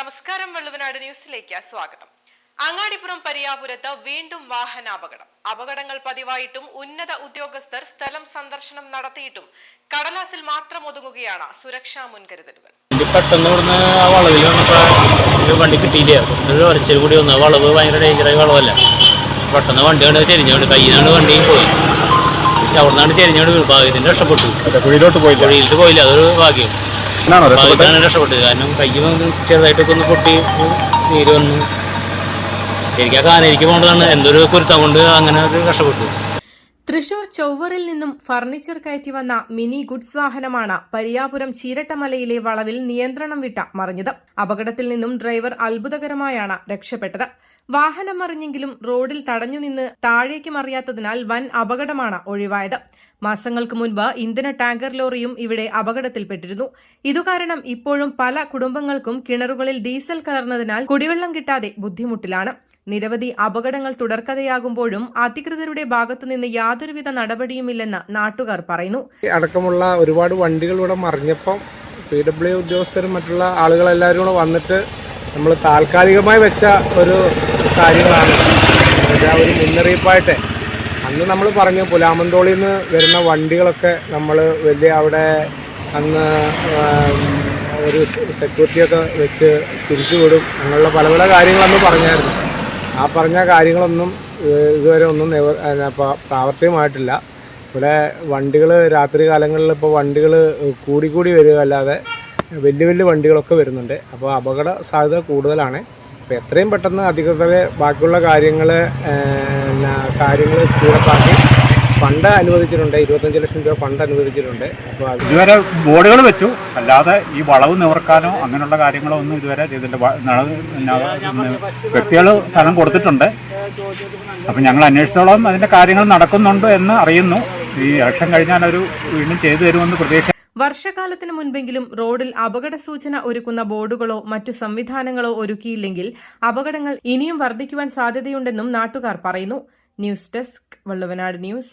നമസ്കാരം വള്ളുവനാട് ന്യൂസിലേക്ക് സ്വാഗതം. അങ്ങാടിപ്പുറം പരിയാപുരത്ത് വീണ്ടും വാഹനാപകടം. അപകടങ്ങൾ പതിവായിട്ടും ഉന്നത ഉദ്യോഗസ്ഥർ സ്ഥലം സന്ദർശനം നടത്തിയിട്ടും കടലാസിൽ മാത്രം ഒതുങ്ങുകയാണ് സുരക്ഷാ മുൻകരുതലുകൾ. പെട്ടെന്ന് ഇവിടുന്ന് ആ വളവിൽ വന്നപ്പോൾ ഒരു വണ്ടി കിട്ടിയില്ല. ഒരു ഒരച്ചിൽ കൂടി വന്നു. വളവ് ഭയങ്കര ഡേഞ്ചറായ വളവല്ല? പെട്ടെന്ന് വണ്ടി കൊണ്ട് ചെരിഞ്ഞോണ്ട് കയ്യിലാണ് വണ്ടി പോയി. അവിടുന്നാണ് ചെരിഞ്ഞോണ്ട് വീണു ഭാഗ്യത്തിന് രക്ഷപ്പെട്ടു കുഴിയിലോട്ട് പോയില്ല. കുഴിയിലോട്ട് പോയില്ല. അതൊരു ഭാഗ്യം. രക്ഷപ്പെട്ടത് ഭാഗ്യത്തിനാണ് രക്ഷപ്പെട്ടത്. കാരണം കയ്യിൽ വന്ന് ചെറുതായിട്ടൊക്കെ ഒന്ന് പൊട്ടി നീര് വന്നു എനിക്ക് ആ കാനരിക്ക് പോകേണ്ടതാണ് എന്തൊരു കുരുത്തം കൊണ്ട് അങ്ങനെ ഒരു രക്ഷപ്പെട്ടു. തൃശൂർ ചൊവ്വറിൽ നിന്നും ഫർണിച്ചർ കയറ്റി വന്ന മിനി ഗുഡ്സ് വാഹനമാണ് പരിയാപുരം ചീരട്ടമലയിലെ വളവിൽ നിയന്ത്രണം വിട്ട മറിഞ്ഞത്. അപകടത്തിൽ നിന്നും ഡ്രൈവർ അത്ഭുതകരമായാണ് രക്ഷപ്പെട്ടത്. വാഹനം മറിഞ്ഞെങ്കിലും റോഡിൽ തടഞ്ഞുനിന്ന് താഴേക്ക് മറിയാത്തതിനാൽ വൻ അപകടമാണ് ഒഴിവായത്. മാസങ്ങൾക്ക് മുൻപ് ഇന്ധന ടാങ്കർ ലോറിയും ഇവിടെ അപകടത്തിൽപ്പെട്ടിരുന്നു. ഇതുകാരണം ഇപ്പോഴും പല കുടുംബങ്ങൾക്കും കിണറുകളിൽ ഡീസൽ കലർന്നതിനാൽ കുടിവെള്ളം കിട്ടാതെ ബുദ്ധിമുട്ടിലാണ്. നിരവധി അപകടങ്ങൾ തുടർക്കഥയാകുമ്പോഴും അധികൃതരുടെ ഭാഗത്തുനിന്ന് യാതൊരുവിധ നടപടിയുമില്ലെന്ന് നാട്ടുകാർ പറയുന്നു. അടക്കമുള്ള ഒരുപാട് വണ്ടികൾ ഇവിടെ മറിഞ്ഞപ്പം പി ഡബ്ല്യു ഉദ്യോഗസ്ഥരും മറ്റുള്ള ആളുകളെല്ലാവരും കൂടെ വന്നിട്ട് നമ്മൾ താൽക്കാലികമായി വെച്ച ഒരു കാര്യങ്ങളാണ്. ഒരു മുന്നറിയിപ്പായിട്ട് അന്ന് നമ്മൾ പറഞ്ഞു പുലാമന്തോളിൽ നിന്ന് വരുന്ന വണ്ടികളൊക്കെ നമ്മൾ വലിയ അവിടെ അന്ന് ഒരു സെക്യൂരിറ്റിയൊക്കെ വെച്ച് തിരിച്ചു വിടും. അങ്ങനെയുള്ള പല പല കാര്യങ്ങളന്ന് പറഞ്ഞായിരുന്നു. ആ പറഞ്ഞ കാര്യങ്ങളൊന്നും ഇതുവരെ ഒന്നും പ്രാവർത്തികമായിട്ടില്ല. ഇവിടെ വണ്ടികൾ രാത്രി കാലങ്ങളിൽ ഇപ്പോൾ വണ്ടികൾ കൂടി കൂടി വരിക അല്ലാതെ വലിയ വലിയ വണ്ടികളൊക്കെ വരുന്നുണ്ട്. അപ്പോൾ അപകട സാധ്യത കൂടുതലാണ്. അപ്പോൾ എത്രയും പെട്ടെന്ന് അധികൃതരെ ബാക്കിയുള്ള കാര്യങ്ങൾ കാര്യങ്ങൾ സ്പീഡപ്പാക്കി ഫണ്ട് അനുവദിച്ചിട്ടുണ്ട് ഇരുപത്തഞ്ച് ലക്ഷം രൂപ ഫണ്ട് അനുവദിച്ചിട്ടുണ്ട്. അപ്പോൾ ഇതുവരെ ബോർഡുകൾ വെച്ചു. അല്ലാതെ ഈ വളവ് നിവർക്കാനോ അങ്ങനെയുള്ള കാര്യങ്ങളോ ഒന്നും ഇതുവരെ ചെയ്തില്ല. വ്യക്തികൾ സ്ഥലം കൊടുത്തിട്ടുണ്ട്. അപ്പം ഞങ്ങൾ അന്വേഷിച്ചോളം. അതിന്റെ കാര്യങ്ങൾ നടക്കുന്നുണ്ട് എന്ന് അറിയുന്നു. ഈ ഇലക്ഷൻ കഴിഞ്ഞാൽ ഒരു വീണ്ടും ചെയ്തു തരുമെന്ന് പ്രതീക്ഷ വർഷകാലത്തിന് മുൻപെങ്കിലും റോഡിൽ അപകട സൂചന ഒരുക്കുന്ന ബോർഡുകളോ മറ്റു സംവിധാനങ്ങളോ ഒരുക്കിയില്ലെങ്കിൽ അപകടങ്ങൾ ഇനിയും വർദ്ധിക്കുവാൻ സാധ്യതയുണ്ടെന്നും നാട്ടുകാർ പറയുന്നു. News desk Valluvanad news.